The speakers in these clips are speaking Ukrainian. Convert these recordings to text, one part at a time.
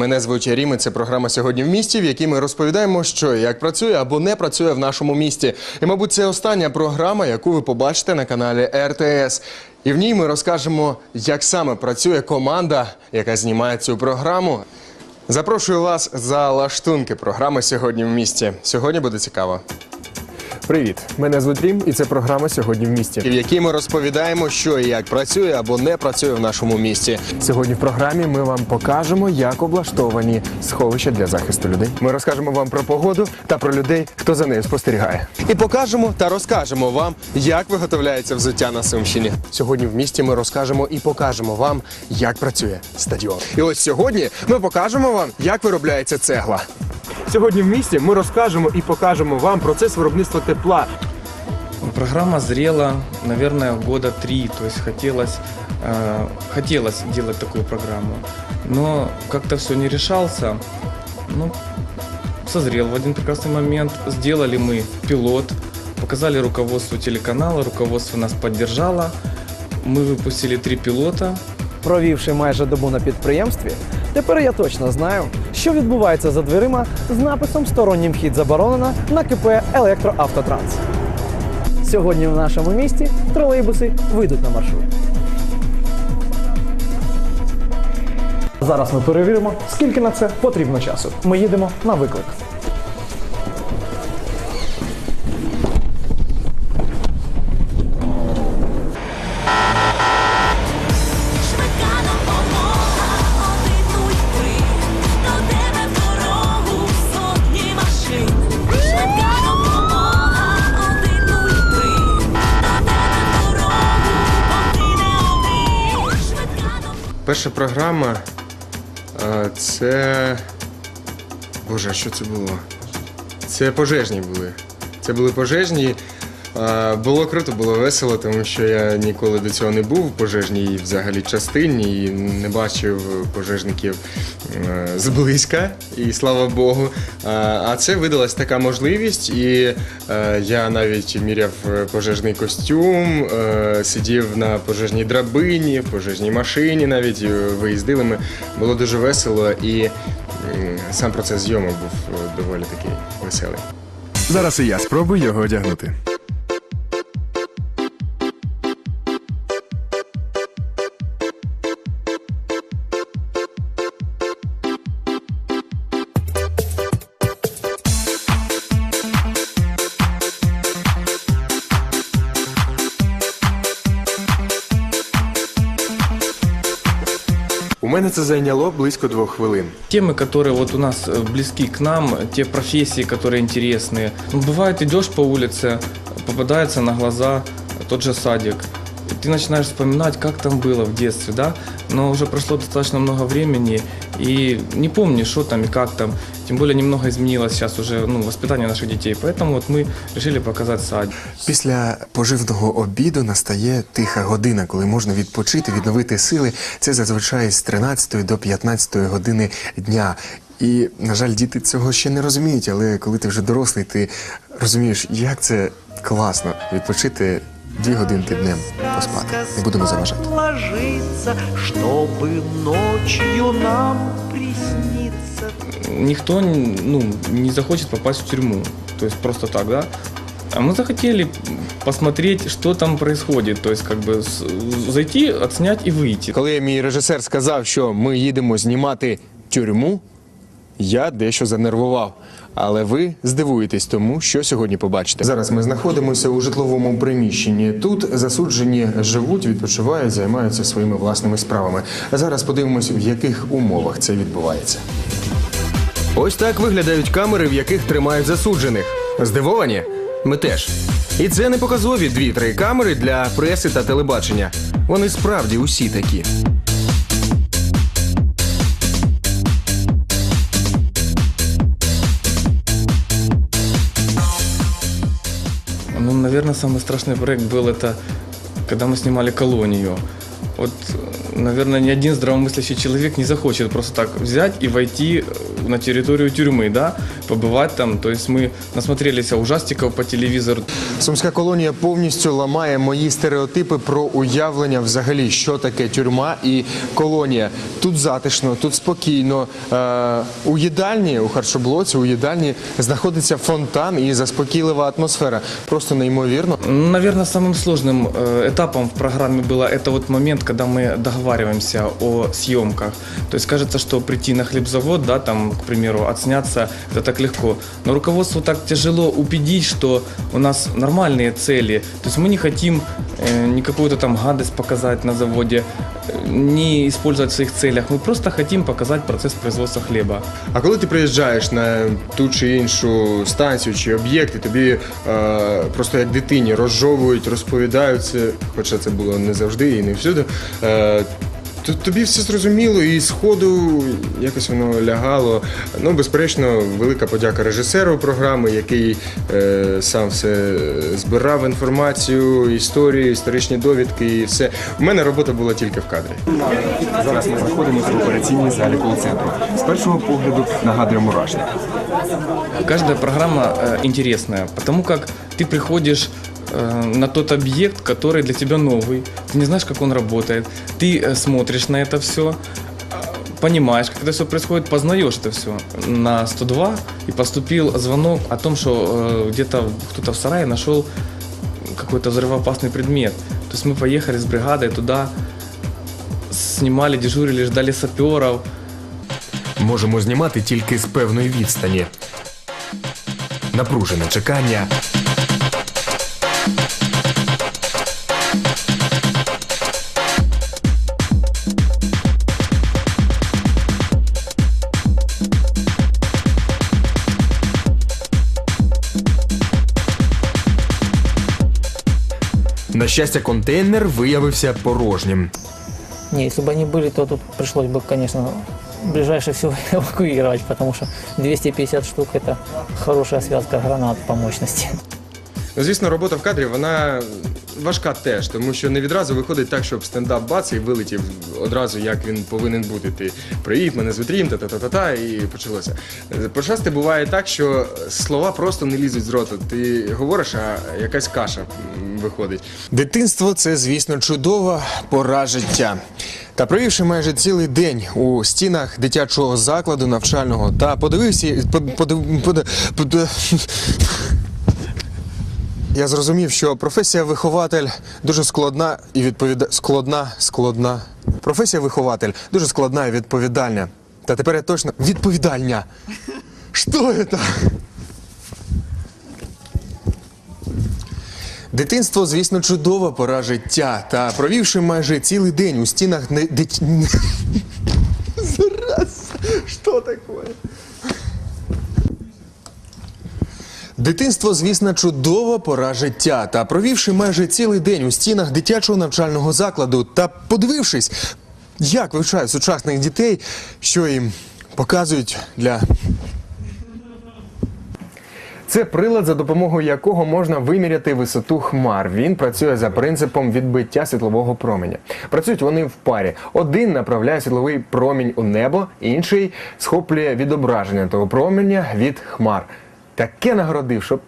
Мене звуть Рім. і Це програма сьогодні в місті, в якій ми розповідаємо, що і як працює або не працює в нашому місті. І, мабуть, це остання програма, яку ви побачите на каналі РТС. І в ній ми розкажемо, як саме працює команда, яка знімає цю програму. Запрошую вас за лаштунки програми сьогодні в місті. Сьогодні буде цікаво. Привіт, мене звуть Рім, і це програма сьогодні в місті, в якій ми розповідаємо, що і як працює або не працює в нашому місті. Сьогодні в програмі ми вам покажемо, як облаштовані сховища для захисту людей. Ми розкажемо вам про погоду та про людей, хто за нею спостерігає. І покажемо та розкажемо вам, як виготовляється взуття на Сумщині. Сьогодні в місті ми розкажемо і покажемо вам, як працює стадіон. І ось сьогодні ми покажемо вам, як виробляється цегла. Сьогодні в місті ми розкажемо і покажемо вам процес виробництва тепла. Программа зрела, наверное, года три. То есть хотелось, э, хотелось делать такую программу. Но как-то все не решался. Ну, созрел в один прекрасный момент. Сделали мы пилот, показали руководству телеканала, руководство нас поддержало. Мы выпустили три пилота. Провівши майже добу на підприємстві, тепер я точно знаю, що відбувається за дверима з написом Стороннім вхід заборонено на КП Електроавтотранс. Сьогодні в нашому місті тролейбуси вийдуть на маршрут. Зараз ми перевіримо, скільки на це потрібно часу. Ми їдемо на виклик. Перша програма е, це. Боже, що це було? Це пожежні були. Це були пожежні. Було круто, було весело, тому що я ніколи до цього не був в пожежній взагалі частині і не бачив пожежників е, зблизька, і слава Богу. А це видалась така можливість, і е, я навіть міряв пожежний костюм, е, сидів на пожежній драбині, в пожежній машині, навіть виїздили ми. Було дуже весело, і сам процес зйомок був доволі такий веселий. Зараз і я спробую його одягнути. У мене це зайняло близько двох хвилин. Темы, которые вот у нас э, близки к нам, те профессии, которые интересные. Ну, бывает, идешь по улице, попадается на глаза тот же садик. И ты начинаешь вспоминать, как там было в детстве, да? Но уже прошло достаточно много времени, и не помнишь, что там и как там. Тем более немного изменилось сейчас уже ну, воспитание наших детей. Поэтому вот мы решили показать садик. Після поживного обіду настає тиха година, коли можна відпочити, відновити сили. Це зазвичай з 13 до 15 години дня. І, на жаль, діти цього ще не розуміють, але коли ти вже дорослий, ти розумієш, як це класно відпочити дві годинки днем поспати. Не будемо заважати. ложиться, чтобы ночью нам присниться. никто ну, не захочет попасть в тюрьму. То есть просто так, да? А мы захотели посмотреть, что там происходит. То есть как бы с- зайти, отснять и выйти. Коли мій режисер сказав, що ми їдемо знімати тюрму, я дещо занервував. Але ви здивуєтесь тому, що сьогодні побачите. Зараз ми знаходимося у житловому приміщенні. Тут засуджені живуть, відпочивають, займаються своїми власними справами. Зараз подивимося, в яких умовах це відбувається. Ось так виглядають камери, в яких тримають засуджених. Здивовані? Ми теж. І це не показові дві-три камери для преси та телебачення. Вони справді усі такі. наверное, самый страшный проект был это, когда мы снимали колонию. Вот, наверное, ни один здравомыслящий человек не захочет просто так взять и войти э, на территорию тюрьмы, да, побывать там. То есть мы насмотрелись ужастиков по телевизору. Сумська колонія повністю ламає мої стереотипи про уявлення взагалі, що таке тюрма і колонія. Тут затишно, тут спокійно. Е, у їдальні, у харчоблоці, у їдальні знаходиться фонтан і заспокійлива атмосфера. Просто неймовірно. Наверное, самым сложным э, этапом в программе было это вот момент, когда мы договариваемся о съемках. То есть кажется, что прийти на хлебзавод, да, там, к примеру, отсняться, это так легко. Но руководству так тяжело убедить, что у нас нормальные цели. То есть мы не хотим э, не какую-то там гадость показать на заводе, э, не использовать в своих целях. Мы просто хотим показать процесс производства хлеба. А коли ти приїжджаєш на ту чи іншу станцію чи об'єкт, і тобі е, просто як дитині розжовують, розповідають це, хоча це було не завжди і не всюди. Е, то тобі все зрозуміло, і з ходу якось воно лягало. Ну, безперечно, велика подяка режисеру програми, який е, сам все збирав інформацію, історію, історичні довідки і все. У мене робота була тільки в кадрі. Зараз ми знаходимося в операційній залі кол-центру. З першого погляду нагадує мурашник. Каждая программа э, интересная, потому как ты приходишь э, на тот объект, который для тебя новый, ты не знаешь, как он работает, ты э, смотришь на это все, понимаешь, как это все происходит, познаешь это все. На 102 и поступил звонок о том, что э, где-то кто-то в сарае нашел какой-то взрывоопасный предмет. То есть мы поехали с бригадой туда, снимали, дежурили, ждали саперов, Можемо знімати тільки з певної відстані. Напружене чекання. На щастя, контейнер виявився порожнім. Не, если бы они были, то тут пришлось бы, конечно, ближайшее все эвакуировать, потому что 250 штук – это хорошая связка гранат по мощности. Ну, звісно, робота в кадрі вона важка теж, тому що не відразу виходить так, щоб стендап бац і вилетів одразу, як він повинен бути. Ти привіт, мене звуть Рім, та-та-та-та, і почалося. Почасти буває так, що слова просто не лізуть з роту. Ти говориш, а якась каша виходить. Дитинство це, звісно, чудова пора життя. Та провівши майже цілий день у стінах дитячого закладу навчального та подивився. под- подив- под- под- я зрозумів, що професія вихователь дуже складна і відповіда... складна, складна. Професія вихователь дуже складна і відповідальна. Та тепер я точно відповідальня. Що це? Дитинство, звісно, чудова пора життя. Та провівши майже цілий день у стінах не дит... Зараз, що таке? Дитинство, звісно, чудова пора життя. Та провівши майже цілий день у стінах дитячого навчального закладу та подивившись, як вивчають сучасних дітей, що їм показують для. Це прилад, за допомогою якого можна виміряти висоту хмар. Він працює за принципом відбиття світлового променя. Працюють вони в парі. Один направляє світловий промінь у небо, інший схоплює відображення того променя від хмар. Таке нагородив, що.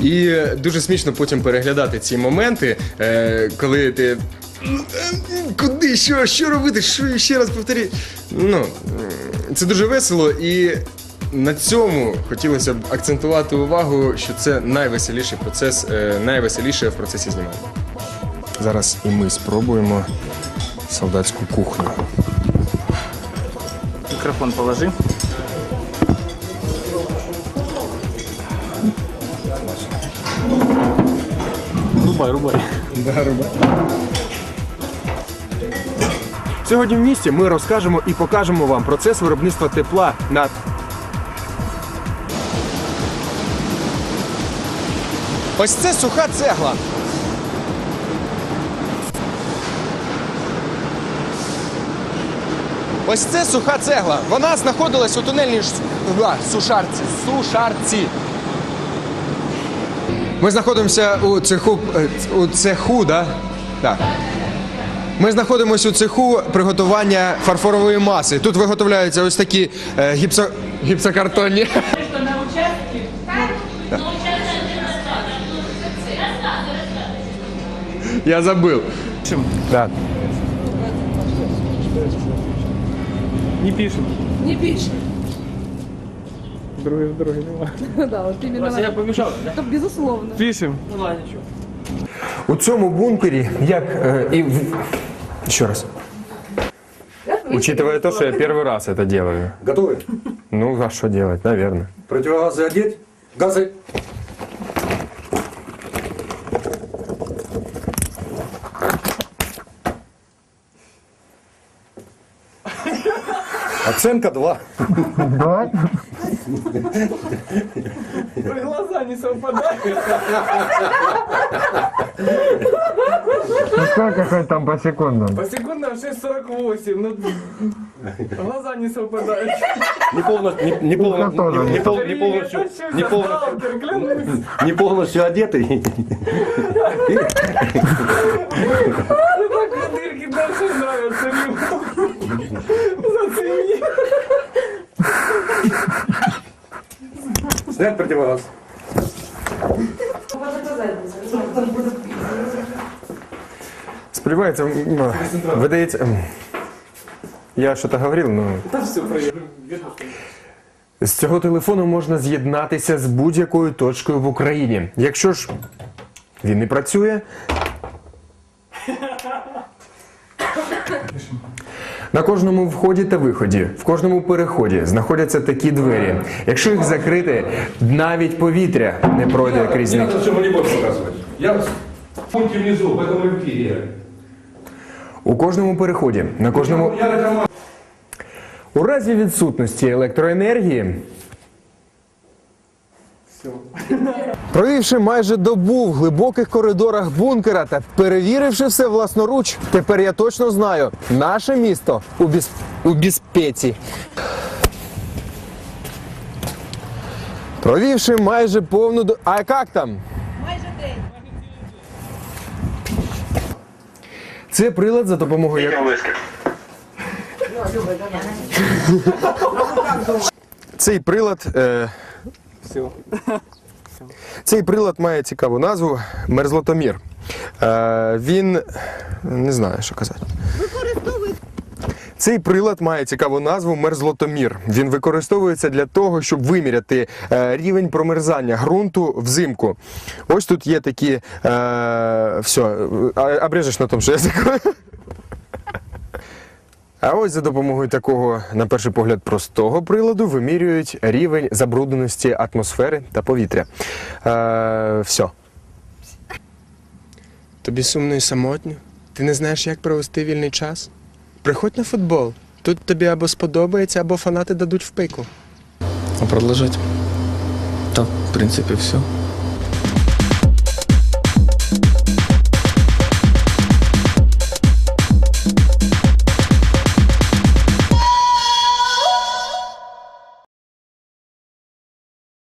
І е, дуже смішно потім переглядати ці моменти, е, коли ти. «Ну, е, Куди? Що? Що робити? Що ще раз повторі? Ну, це дуже весело і. На цьому хотілося б акцентувати увагу, що це найвеселіший процес, е, найвеселіше в процесі знімання. Зараз і ми спробуємо солдатську кухню. Микрофон положи. Рубай, рубай. Сьогодні в місті ми розкажемо і покажемо вам процес виробництва тепла на Ось це суха цегла. Ось це суха цегла. Вона знаходилась у тунельній сушарці. Сушарці. Ми знаходимося у цеху. е, У цеху, да? Так. Ми знаходимося у цеху приготування фарфорової маси. Тут виготовляються ось такі е, гіпсо... гіпсокартонні. Я забыл. Да. Не пишем. Не Другой дороги нема. Да, вот именно. Я помешал, да? Это безусловно. Пишем. Ну ладно, ничего. У цьому бункері, як е, і в... ще раз. Учитывая то, что я первый раз это делаю. Готовы? Ну, а что делать, наверное. Противогазы одеть? Газы. Оценка 2. Глаза не совпадают. Ну, сколько хоть там по секундам? По секундам 6.48. Ну, глаза не совпадают. Не полностью, не, не полно- тоже не- не пол- не полностью, не полностью, не полностью одетый. Так дырки дальше нравятся. Зацени. Снять противогаз. Сподівається, м, видається... м, Я щось говорив, ну... З цього телефону можна з'єднатися з будь-якою точкою в Україні. Якщо ж він не працює. На кожному вході та виході, в кожному переході знаходяться такі двері. Якщо їх закрити, навіть повітря не пройде крізь них. Я в пункті внизу, в этом. У кожному переході, на кожному. У разі відсутності електроенергії. Провівши майже добу в глибоких коридорах бункера та перевіривши все власноруч, тепер я точно знаю, наше місто у, біз... у безпеці. Провівши майже повну до. А як там? Майже день. Це прилад за допомогою якого. Цей прилад. Е... Цей прилад має цікаву назву мерзлотомір. Е, він не знаю, що казати. Цей прилад має цікаву назву мерзлотомір. Він використовується для того, щоб виміряти е, рівень промерзання ґрунту взимку. Ось тут є такі. Е, все, а- обрежеш на тому, що я закрою. А ось за допомогою такого, на перший погляд, простого приладу вимірюють рівень забрудненості атмосфери та повітря. Е, все. Тобі сумно і самотньо? Ти не знаєш, як провести вільний час? Приходь на футбол. Тут тобі або сподобається, або фанати дадуть в пику. А продолжать? Да, в принципе, все.